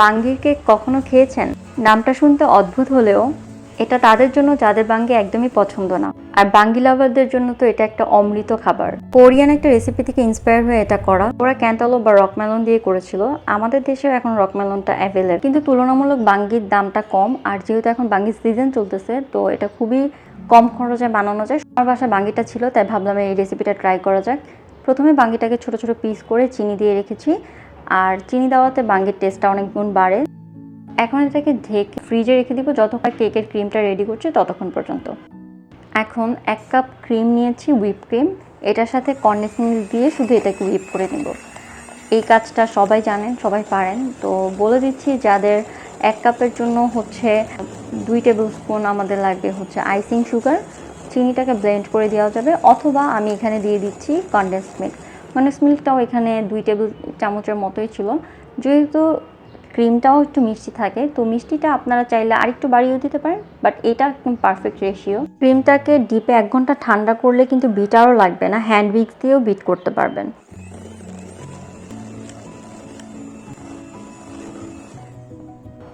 বাঙ্গির cake কখনো খেয়েছেন? নামটা শুনতে অদ্ভুত হলেও এটা তাদের জন্য, যাদের বাঙ্গি একদমই পছন্দ না। আর বাঙ্গি লাভারদের জন্য তো এটা একটা অমৃত খাবার। কোরিয়ান একটা রেসিপি থেকে ইন্সপায়ার হয়ে এটা করা। ওরা ক্যান্টালো বা রকমেলন দিয়ে করেছিল। আমাদের দেশেও এখন রকমেলনটা অ্যাভেলেবল কিন্তু তুলনামূলক বাঙ্গির দামটা কম। আর যেহেতু এখন বাঙ্গির সিজন চলতেছে, তো এটা খুবই কম খরচে বানানো যায়। আমার বাসায় বাঙ্গিটা ছিল, তাই ভাবলাম এই রেসিপিটা ট্রাই করা যাক। প্রথমে বাঙ্গিটাকে ছোট ছোট পিস করে চিনি দিয়ে রেখেছি। আর চিনি দেওয়াতে বাঙ্গির টেস্টটা অনেক গুণ বাড়ে। এখন এটাকে ঢেকে ফ্রিজে রেখে দিব, যতক্ষণ কেকের ক্রিমটা রেডি করছে ততক্ষণ পর্যন্ত। এখন এক কাপ ক্রিম নিয়েছি হুইপ ক্রিম এটার সাথে কন্ডেন্স মিল্ক দিয়ে শুধু এটাকে হুইপ করে নেব। এই কাজটা সবাই জানেন, সবাই পারেন। তো বলে দিচ্ছি, যাদের এক কাপের জন্য হচ্ছে দুই টেবিল স্পুন আমাদের লাগবে হচ্ছে আইসিং সুগার চিনিটাকে ব্লেন্ড করে দেওয়া যাবে, অথবা আমি এখানে দিয়ে দিচ্ছি কন্ডেন্স মিল্ক কন্ডেন্স মিল্কটাও এখানে দুই টেবিল চামচের মতোই ছিল। যেহেতু ক্রিমটাও একটু মিষ্টি থাকে, তো মিষ্টিটা আপনারা চাইলে আরেকটু বাড়িয়েও দিতে পারেন বাট এটা একদম পারফেক্ট রেশিও ক্রিমটাকে ডিপে এক ঘণ্টা ঠান্ডা করলে কিন্তু বিটারও লাগবে না হ্যান্ড উইক্স দিয়েও বিট করতে পারবেন।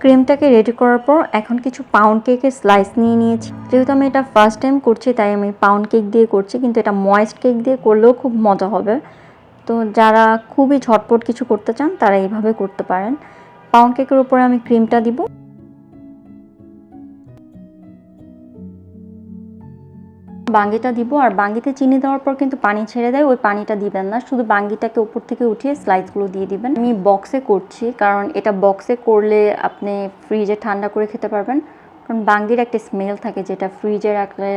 ক্রিমটাকে রেডি করার পর এখন কিছু পাউন্ড কেকের স্লাইস নিয়ে নিয়েছি। যেহেতু আমি এটা ফার্স্ট টাইম করছি, তাই আমি পাউন্ড কেক দিয়ে করছি, কিন্তু এটা ময়েস্ট কেক দিয়ে করলেও খুব মজা হবে। তো যারা খুবই ঝটপট কিছু করতে চান, তারা এইভাবে করতে পারেন। পাউন্ড কেকের উপরে আমি ক্রিমটা দিব। বাঙ্গিটা দিব, আর বাঙ্গিতে চিনি দেওয়ার পর কিন্তু পানি ছেড়ে দেয়, ওই পানিটা দিবেন না। শুধু বাঙ্গিটাকে উপর থেকে উঠিয়ে স্লাইসগুলো দিয়ে দিবেন। আমি বক্সে করছি, কারণ এটা বক্সে করলে আপনি ফ্রিজে ঠান্ডা করে খেতে পারবেন। কারণ বাঙ্গির একটা স্মেল থাকে যেটা ফ্রিজে রাখলে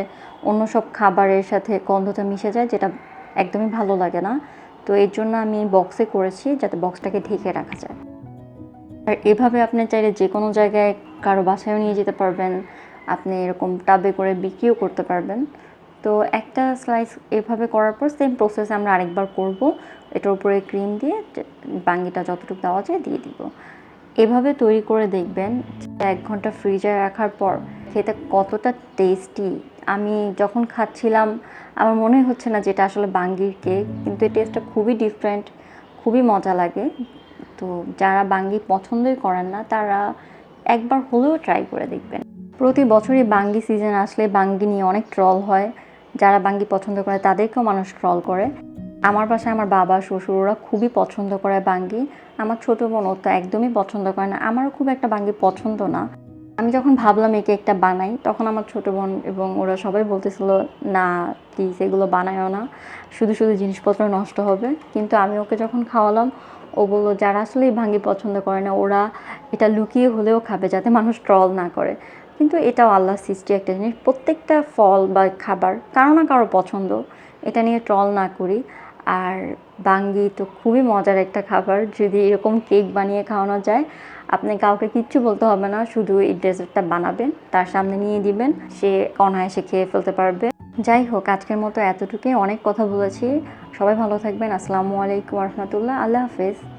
অন্য সব খাবারের সাথে গন্ধটা মিশে যায়, যেটা একদমই ভালো লাগে না। তো এর জন্য আমি বক্সে করেছি যাতে বক্সটাকে ঢেকে রাখা যায়। আর এভাবে আপনি চাইলে যে কোনো জায়গায় কারও বাসায়ও নিয়ে যেতে পারবেন, আপনি এরকম টাবে করে বিক্রিও করতে পারবেন। তো একটা স্লাইস এভাবে করার পর সেম প্রসেস আমরা আরেকবার করব। এটার উপরে ক্রিম দিয়ে বাঙ্গিটা যতটুকু দেওয়া যায় দিয়ে দিব। এভাবে তৈরি করে দেখবেন এক ঘণ্টা ফ্রিজে রাখার পর খেতে কতটা টেস্টি আমি যখন খাচ্ছিলাম, আমার মনে হচ্ছে না যেটা আসলে বাঙ্গির কেক কিন্তু এই টেস্টটা খুবই ডিফারেন্ট খুবই মজা লাগে। তো যারা বাঙ্গি পছন্দই করেন না, তারা একবার হলেও ট্রাই করে দেখবেন। প্রতি বছরই বাঙ্গি সিজন আসলে বাঙ্গি নিয়ে অনেক ট্রল হয়। যারা বাঙ্গি পছন্দ করে, তাদেরকেও মানুষ ট্রল করে। আমার বাসায় আমার বাবা, শ্বশুর, ওরা খুবই পছন্দ করে বাঙ্গি। আমার ছোটো বোন তো একদমই পছন্দ করে না। আমারও খুব একটা বাঙ্গি পছন্দ না। আমি যখন ভাবলাম এই কেকটা বানাই, তখন আমার ছোটো বোন এবং ওরা সবাই বলতেছিল, না প্লিজ এগুলো বানায়ও না, শুধু শুধু জিনিসপত্র নষ্ট হবে। কিন্তু আমি ওকে যখন খাওয়ালাম, ও বলল, যারা আসলে এই ভাঙ্গি পছন্দ করে না, ওরা এটা লুকিয়ে হলেও খাবে যাতে মানুষ ট্রল না করে। কিন্তু এটাও আল্লাহ সৃষ্টি একটা জিনিস। প্রত্যেকটা ফল বা খাবার, কারও না কারও পছন্দ, এটা নিয়ে ট্রল না করি। আর বাঙ্গি তো খুবই মজার একটা খাবার। যদি এরকম কেক বানিয়ে খাওয়ানো যায়, আপনি কাউকে কিচ্ছু বলতে হবে না, শুধু এই ডেজার্টটা বানাবেন, তার সামনে নিয়ে দিবেন, সে অনায়াসে খেয়ে ফেলতে পারবে। যাই হোক, আজকের মতো এতটুকুই। অনেক কথা বলেছি। সবাই ভালো থাকবেন। আসসালামু আলাইকুম রহমতুল্লাহ। আল্লাহ হাফেজ।